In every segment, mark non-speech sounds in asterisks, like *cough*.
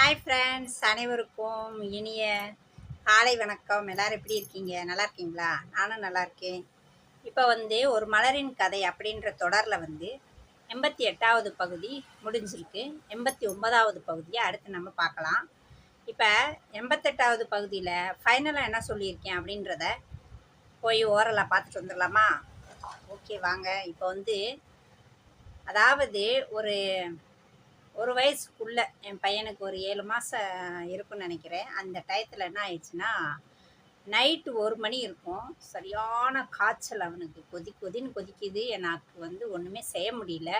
Hi friends அனைவருக்கும் இனிய காலை வணக்கம். எல்லோரும் எப்படி இருக்கீங்க? நல்லா இருக்கீங்களா? நானும் நல்லா இருக்கேன். இப்போ வந்து ஒரு மலரின் கதை அப்படின்ற தொடரில் வந்து எண்பத்தி எட்டாவது பகுதி முடிஞ்சிருக்கு. எண்பத்தி ஒன்பதாவது பகுதியை அடுத்து நம்ம பார்க்கலாம். இப்போ எண்பத்தெட்டாவது பகுதியில் ஃபைனலாக என்ன சொல்லியிருக்கேன் அப்படின்றத போய் ஓரலாக பார்த்துட்டு வந்துடலாமா? ஓகே வாங்க. இப்போ வந்து அதாவது ஒரு ஒரு வயசுக்குள்ள என் பையனுக்கு ஒரு ஏழு மாதம் இருக்கும்னு நினைக்கிறேன். அந்த டயத்தில் என்ன ஆயிடுச்சுன்னா நைட்டு ஒரு மணி இருக்கும். சரியான காய்ச்சல் அவனுக்கு. கொதி கொதின்னு கொதிக்குது. எனக்கு வந்து ஒன்றுமே செய்ய முடியல.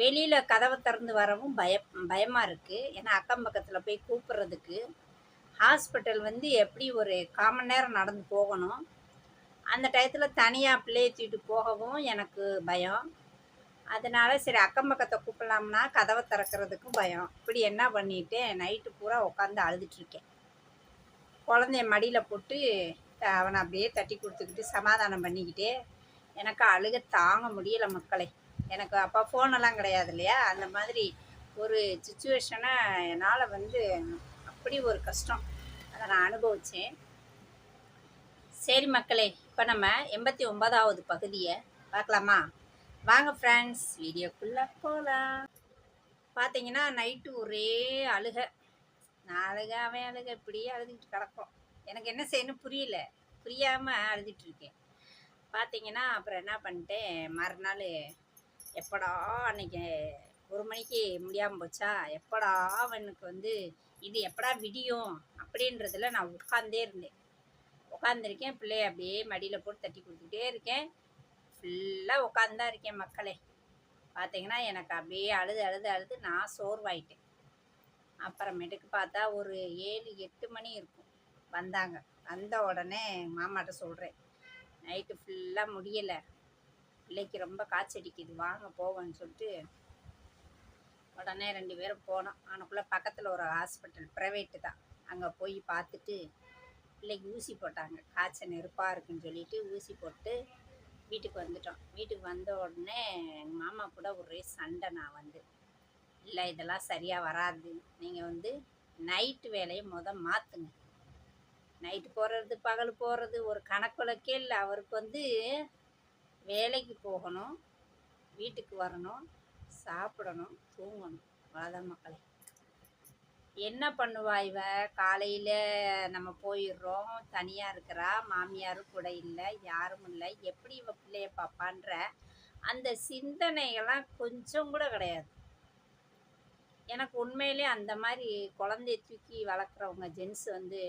வெளியில் கதவை திறந்து வரவும் பய பயமாக இருக்குது ஏன்னா அக்கம் பக்கத்தில் போய் கூப்பிட்றதுக்கு ஹாஸ்பிட்டல் வந்து எப்படி ஒரு காமன் நேரம் நடந்து போகணும். அந்த டயத்தில் தனியாக பிள்ளையை தூக்கிட்டு போகவும் எனக்கு பயம். அதனால சரி அக்கம் பக்கத்தை கூப்பிடலாம்னா கதவை திறக்கிறதுக்கும் பயம். இப்படி என்ன பண்ணிட்டு நைட்டு பூரா உட்காந்து அழுதுட்ருக்கேன் குழந்தைய மடியில் போட்டு அவனை அப்படியே தட்டி கொடுத்துக்கிட்டு சமாதானம் பண்ணிக்கிட்டே எனக்கு அழுக தாங்க முடியலை மக்களை. எனக்கு அப்போ ஃபோனெல்லாம் கிடையாது இல்லையா? அந்த மாதிரி ஒரு சுச்சுவேஷனை என்னால் வந்து அப்படி ஒரு கஷ்டம். அதை நான் அனுபவித்தேன் சரி மக்களே இப்போ நம்ம எண்பத்தி ஒன்பதாவது பகுதியை பார்க்கலாமா? வாங்க ஃப்ரெண்ட்ஸ் வீடியோக்குள்ளே போகலாம் பார்த்தீங்கன்னா நைட்டு ஒரே அழுக. நான் அழுக அவன் அழுக இப்படியே அழுதுகிட்டு கிடக்கும். எனக்கு என்ன செய்யணும் புரியல. புரியாமல் அழுதுகிட்ருக்கேன் பார்த்தீங்கன்னா அப்புறம் என்ன பண்ணிட்டேன்? மறுநாள் எப்படா அன்னைக்கு ஒரு மணிக்கு முடியாமல் போச்சா? எப்படா அவனுக்கு வந்து இது எப்படா விடியும்? அப்படின்றதுல நான் உட்காந்தே இருந்தேன். உட்காந்துருக்கேன் பிள்ளைய அப்படியே மடியில் போட்டு தட்டி கொடுத்துக்கிட்டே இருக்கேன். ஃபுல்லாக உட்காந்து தான் இருக்கேன் மக்களே. பார்த்தீங்கன்னா எனக்கு அப்படியே அழுது அழுது அழுது நான் சோர்வாயிட்டேன். அப்புறமேட்டுக்கு பார்த்தா ஒரு ஏழு எட்டு மணி இருக்கும். வந்தாங்க. வந்த உடனே மாமாட்ட சொல்கிறேன் நைட்டு ஃபுல்லாக முடியலை. பிள்ளைக்கு ரொம்ப காய்ச்சடிக்குது. வாங்க போவோன்னு சொல்லிட்டு உடனே ரெண்டு பேரும் போனோம். ஆனக்குள்ளே பக்கத்தில் ஒரு ஹாஸ்பிட்டல் ப்ரைவேட்டு தான். அங்கே போய் பார்த்துட்டு பிள்ளைக்கு ஊசி போட்டாங்க. காய்ச்சல் நெருப்பாக இருக்குன்னு சொல்லிட்டு ஊசி போட்டு வீட்டுக்கு வந்துட்டோம். வீட்டுக்கு வந்த உடனே எங்கள் மாமா கூட ஒரே சண்டை நான் வந்து இல்லை இதெல்லாம் சரியாக வராது. நீங்கள் வந்து நைட்டு வேலையை முத மாற்றுங்க நைட்டு போகிறது பகல் போகிறது ஒரு கணக்குலக்கே இல்லை. அவருக்கு வந்து வேலைக்கு போகணும் வீட்டுக்கு வரணும் சாப்பிடணும் தூங்கணும். அவ்வளோதான் மக்களை. என்ன பண்ணுவா இவ? காலையில் நம்ம போயிடுறோம். தனியாக இருக்கிறா. மாமியாரும் கூட இல்லை. யாரும் இல்லை. எப்படி இவ பிள்ளைய பாப்பான்ற அந்த சிந்தனைகள்லாம் கொஞ்சம் கூட கிடையாது. எனக்கு உண்மையிலே அந்த மாதிரி குழந்தைய தூக்கி வளர்க்குறவங்க ஜென்ஸ் வந்து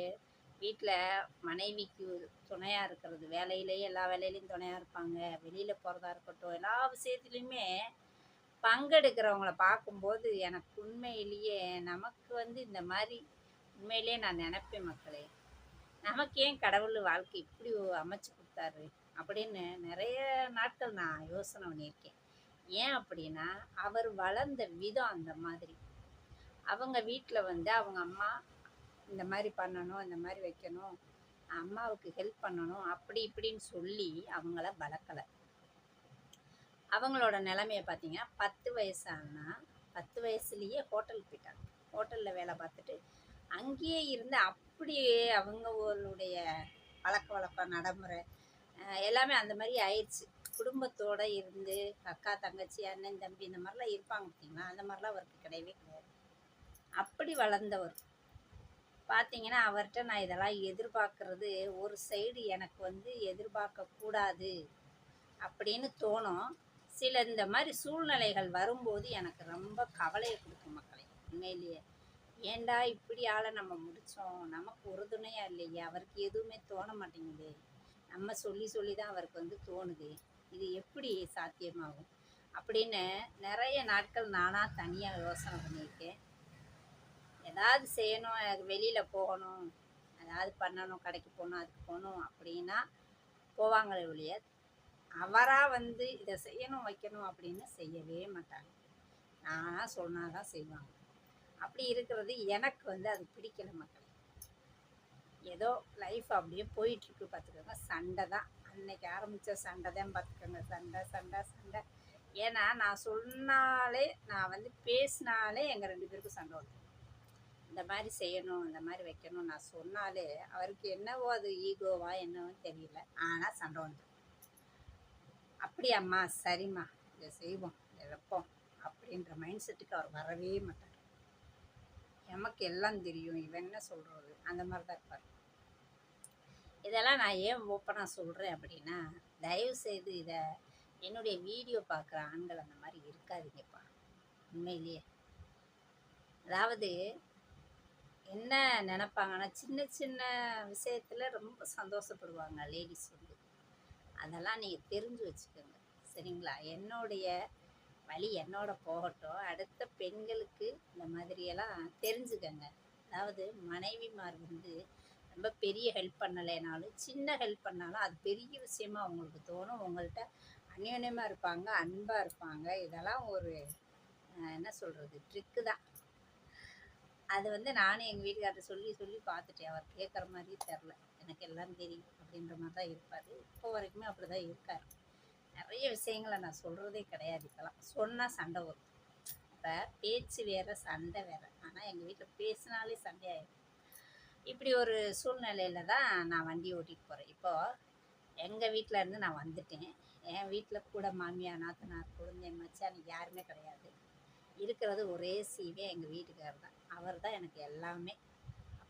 வீட்டில் மனைவிக்கு துணையாக இருக்கிறது. வேலையிலேயே எல்லா வேலையிலையும் துணையாக இருப்பாங்க. வெளியில் போகிறதா இருக்கட்டும் எல்லா விஷயத்துலையுமே பங்கெடுக்கிறவங்கள பார்க்கும்போது எனக்கு உண்மையிலேயே நமக்கு வந்து இந்த மாதிரி உண்மையிலேயே நான் நினப்பேன் மக்களே. நமக்கு ஏன் கடவுள் வாழ்க்கை இப்படி அமைச்சு கொடுத்தாரு அப்படின்னு நிறைய நாட்கள் நான் யோசனை பண்ணியிருக்கேன். ஏன் அப்படின்னா அவர் வளர்ந்த விதம் அந்த மாதிரி. அவங்க வீட்டில் வந்து அவங்க அம்மா இந்த மாதிரி பண்ணணும் இந்த மாதிரி வைக்கணும் அம்மாவுக்கு ஹெல்ப் பண்ணணும் அப்படி இப்படின்னு சொல்லி அவங்கள வளர்க்கலை. அவங்களோட நிலமைய பார்த்தீங்கன்னா பத்து வயசானா பத்து வயசுலேயே ஹோட்டலுக்கு போயிட்டாங்க. ஹோட்டலில் வேலை பார்த்துட்டு அங்கேயே இருந்து அப்படியே அவங்களுடைய பழக்க வழக்கம் நடைமுறை எல்லாமே அந்த மாதிரி ஆயிடுச்சு. குடும்பத்தோடு இருந்து அக்கா தங்கச்சி அண்ணன் தம்பி இந்த மாதிரிலாம் இருப்பாங்க பார்த்தீங்களா? அந்த மாதிரிலாம் அவருக்கு கிடையவே கிடையாது. அப்படி வளர்ந்தவர். பார்த்தீங்கன்னா அவர்கிட்ட நான் இதெல்லாம் எதிர்பார்க்கறது ஒரு சைடு எனக்கு வந்து எதிர்பார்க்கக்கூடாது அப்படின்னு தோணும். சில இந்த மாதிரி சூழ்நிலைகள் வரும்போது எனக்கு ரொம்ப கவலையை கொடுக்கும் மக்களை. உண்மையிலேயே. ஏண்டா இப்படி ஆளை நம்ம முடித்தோம் நமக்கு உறுதுணையாக இல்லையே. அவருக்கு எதுவுமே தோண மாட்டேங்குது. நம்ம சொல்லி சொல்லி தான் அவருக்கு வந்து தோணுது. இது எப்படி சாத்தியமாகும்? அப்படின்னு நிறைய நாட்கள் நானாக தனியாக யோசனை பண்ணியிருக்கேன். ஏதாவது செய்யணும் வெளியில் போகணும். ஏதாவது பண்ணணும் கடைக்கு போகணும் அதுக்கு போகணும் அப்படின்னா போவாங்களே ஒழிய அவராக வந்து இதை செய்யணும் வைக்கணும் அப்படின்னு செய்யவே மாட்டாங்க நானாக சொன்னால் தான் செய்வாங்க. அப்படி இருக்கிறது எனக்கு வந்து அது பிடிக்கல மக்கள். ஏதோ லைஃப் அப்படியே போயிட்டுருக்கு பார்த்துக்கோங்க. சண்டை தான். அன்னைக்கு ஆரம்பித்த சண்டை தான் பார்த்துக்கோங்க. சண்டை சண்டை சண்டை. ஏன்னா நான் சொன்னாலே நான் வந்து பேசினாலே எங்கள் ரெண்டு பேருக்கும் சண்டை வரும். இந்த மாதிரி செய்யணும் இந்த மாதிரி வைக்கணும் நான் சொன்னாலே அவருக்கு என்னவோ அது ஈகோவா என்னவோ தெரியல. ஆனால் சண்டை வந்துடும் அப்படியாம்மா சரிம்மா இதை செய்வோம் இதை வைப்போம் அப்படின்ற மைண்ட் செட்டுக்கு அவர் வரவே மாட்டார். எமக்கு எல்லாம் தெரியும் இவன் என்ன சொல்கிறது அந்த மாதிரி தான் இருப்பார். இதெல்லாம் நான் ஏன் ஓப்பனாக சொல்கிறேன் அப்படின்னா தயவு செய்து இதை என்னுடைய வீடியோ பார்க்குற ஆண்கள் அந்த மாதிரி இருக்காதிங்கப்பா உண்மையிலேயே. அதாவது என்ன நினப்பாங்கன்னா சின்ன சின்ன விஷயத்தில் ரொம்ப சந்தோஷப்படுவாங்க லேடிஸ் வந்து. அதெல்லாம் நீங்கள் தெரிஞ்சு வச்சுக்கோங்க. சரிங்களா? என்னுடைய வழி என்னோட போகட்டும். அடுத்த பெண்களுக்கு இந்த மாதிரியெல்லாம் தெரிஞ்சுக்கங்க. அதாவது மனைவிமார் வந்து ரொம்ப பெரிய ஹெல்ப் பண்ணலைனாலும் சின்ன ஹெல்ப் பண்ணாலும் அது பெரிய விஷயமா அவங்களுக்கு தோணும். உங்கள்கிட்ட அந்யோன்யமாக இருப்பாங்க அன்பாக இருப்பாங்க. இதெல்லாம் ஒரு என்ன சொல்கிறது ட்ரிக்கு தான். அது வந்து நானும் எங்கள் வீட்டுக்கார்ட்ட சொல்லி சொல்லி பார்த்துட்டேன். அவர் கேட்குற மாதிரியே தெரில எனக்கு எல்லாம் தெரியும். அப்படின்ற மாதிரி தான் இருப்பார். இப்போ வரைக்குமே அப்படி தான் இருக்கார். நிறைய விஷயங்களை நான் சொல்கிறதே கிடையாது இப்போலாம் சொன்னால் சண்டை வரும். இப்போ பேச்சு வேறு சண்டை வேறு. ஆனால் எங்கள் வீட்டில் பேசினாலே சண்டை ஆயிடும் இப்படி ஒரு சூழ்நிலையில் தான் நான் வண்டி ஓட்டிகிட்டு போகிறேன் இப்போது எங்கள் வீட்டில் இருந்து நான் வந்துட்டேன். என் வீட்டில் கூட மாமியார் நாத்தனார் குழந்தை மச்சான் யாருமே கிடையாது. இருக்கிறது ஒரே சீவே எங்கள் வீட்டுக்காரர் தான் அவர் தான் எனக்கு எல்லாமே.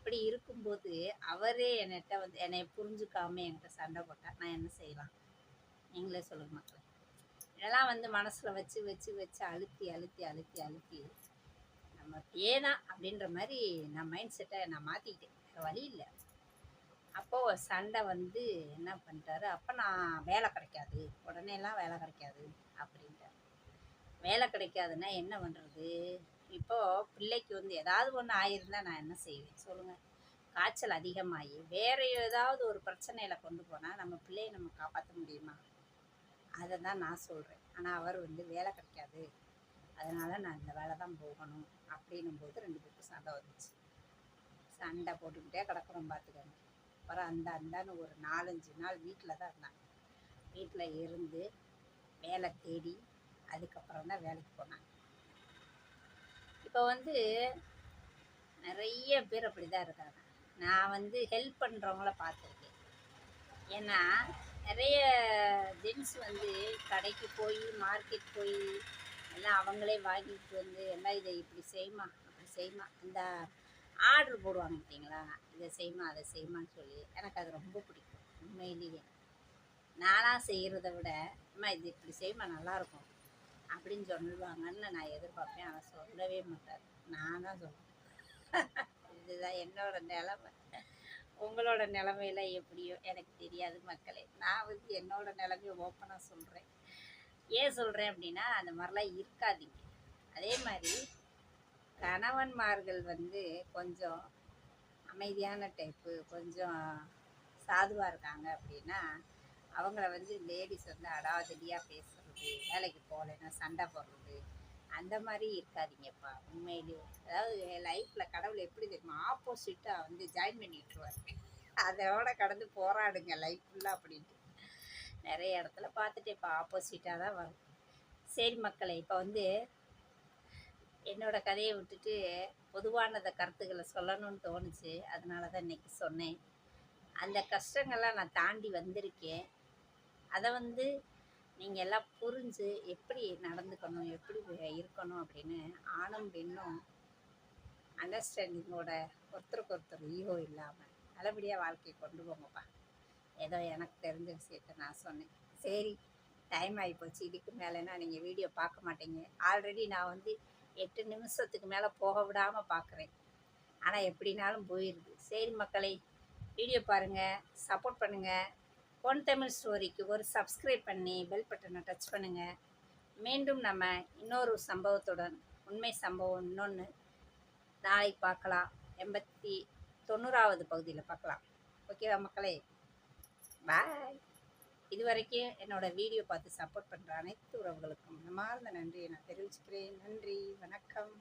அப்படி இருக்கும்போது அவரே என்கிட்ட வந்து என்னை புரிஞ்சுக்காம என்கிட்ட சண்டை போட்டால் நான் என்ன செய்யலாம்? நீங்களே சொல்லுங்க மக்களே. இதெல்லாம் வந்து மனசில் வச்சு வச்சு வச்சு அழுத்தி அழுத்தி அழுத்தி அழுத்தி நம்ம ஏதான் அப்படின்ற மாதிரி நான் மைண்ட் செட்டை நான் மாற்றிக்கிட்டேன் வேறு வழி இல்லை. அப்போது சண்டை வந்து என்ன பண்ணிட்டாரு? அப்போ நான் வேலை கிடைக்காது. உடனேலாம் வேலை கிடைக்காது அப்படின்ட்டார். வேலை கிடைக்காதுன்னா என்ன பண்ணுறது இப்போது பிள்ளைக்கு வந்து ஏதாவது ஒன்று ஆயிருந்தால் நான் என்ன செய்வேன்? சொல்லுங்கள் காய்ச்சல் அதிகமாகி வேறு ஏதாவது ஒரு பிரச்சனையில் கொண்டு போனால் நம்ம பிள்ளையை நம்ம காப்பாற்ற முடியுமா? அதை தான் நான் சொல்கிறேன் ஆனால் அவர் வந்து வேலை கிடைக்காது. அதனால் நான் இந்த வேலை தான் போகணும் அப்படின்னும் போது ரெண்டு பேருக்கும் சண்டை வந்துச்சு. சண்டை போட்டுக்கிட்டே கிடக்குறோம் பார்த்துக்கோங்க அப்புறம் அந்த அந்தான்னு ஒரு நாலஞ்சு நாள் வீட்டில் தான் இருந்தாங்க வீட்டில் இருந்து வேலை தேடி அதுக்கப்புறம் தான் வேலைக்கு போனாங்க இப்போ வந்து நிறைய பேர் அப்படி தான் இருக்காங்க. நான் வந்து ஹெல்ப் பண்ணுறவங்கள பார்த்துருக்கேன். ஏன்னா நிறைய ஜென்ஸ் வந்து கடைக்கு போய் மார்க்கெட் போய் எல்லாம் அவங்களே வாங்கிட்டு வந்து எல்லாம் இதை இப்படி செய்யுமா அப்படி செய்யுமா இந்த ஆர்டர் போடுவாங்க பார்த்தீங்களா? இதை செய்யுமா அதை செய்யுமான்னு சொல்லி. எனக்கு அது ரொம்ப பிடிக்கும். உண்மையிலேயே. நானாக செய்கிறத விட அம்மா இது இப்படி செய்யுமா நல்லாயிருக்கும் அப்படின்னு சொல்லுவாங்கன்னு நான் எதிர்பார்ப்பேன். ஆனால் சொல்லவே மாட்டார். நான் தான் சொல்லுவேன். *laughs* இதுதான் என்னோட நிலமை. உங்களோட நிலமையில எப்படியோ எனக்கு தெரியாது மக்களே. நான் வந்து என்னோட நிலமையை ஓப்பனாக சொல்கிறேன் ஏன் சொல்கிறேன் அப்படின்னா அந்த மாதிரிலாம் இருக்காதீங்க. அதே மாதிரி கணவன்மார்கள் வந்து கொஞ்சம் அமைதியான டைப்பு கொஞ்சம் சாதுவாக இருக்காங்க அப்படின்னா அவங்கள வந்து லேடிஸ் வந்து அடாவடியாக போடுறது வேலைக்கு போகலைன்னா சண்டை போடுறது அந்த மாதிரி இருக்காதீங்கப்பா உண்மையிலேயே அதாவது என் லைஃப்பில் கடவுள் எப்படி தெரியுமா? ஆப்போசிட்டாக வந்து ஜாயின் பண்ணி விட்டுருவார் அதோட கடந்து போராடுங்க லைஃப் ஃபுல்லாக அப்படின்ட்டு. நிறைய இடத்துல பார்த்துட்டு இப்போ ஆப்போசிட்டாக தான் வரும். சரி மக்களை இப்போ வந்து என்னோட கதையை விட்டுட்டு பொதுவானத கருத்துக்களை சொல்லணும்னு தோணுச்சு. அதனால தான் இன்னைக்கு சொன்னேன். அந்த கஷ்டங்கள்லாம் நான் தாண்டி வந்திருக்கேன். அதை வந்து நீங்கள் எல்லாம் புரிஞ்சு எப்படி நடந்துக்கணும் எப்படி இருக்கணும் அப்படின்னு ஆணும் பெண்ணும் அண்டர்ஸ்டாண்டிங்கோட ஒருத்தருக்கு ஒருத்தர் ஈகோ இல்லாமல் நல்லபடியாக வாழ்க்கையை கொண்டு போங்கப்பா. ஏதோ எனக்கு தெரிஞ்ச விஷயத்த நான் சொன்னேன். சரி டைம் ஆகிப்போச்சு இதுக்கு மேலேனா நீங்கள் வீடியோ பார்க்க மாட்டீங்க. ஆல்ரெடி நான் வந்து எட்டு நிமிஷத்துக்கு மேலே போக விடாமல் பார்க்குறேன். ஆனால் எப்படினாலும் போயிடுது சரி மக்களை வீடியோ பாருங்கள் சப்போர்ட் பண்ணுங்கள் பொன் தமிழ் ஸ்டோரிக்கு ஒரு சப்ஸ்கிரைப் பண்ணி பெல் பட்டனை டச் பண்ணுங்கள் மீண்டும் நம்ம இன்னொரு சம்பவத்துடன் உண்மை சம்பவம் இன்னொன்று நாளை பார்க்கலாம். எண்பத்தி தொண்ணூறாவது பகுதியில் பார்க்கலாம். ஓகேவா மக்களே? பாய் இது வரைக்கும் என்னோட வீடியோ பார்த்து சப்போர்ட் பண்ணுற அனைத்து உறவுகளுக்கும் மனமார்ந்த நன்றியை நான் தெரிவிச்சுக்கிறேன். நன்றி. வணக்கம்.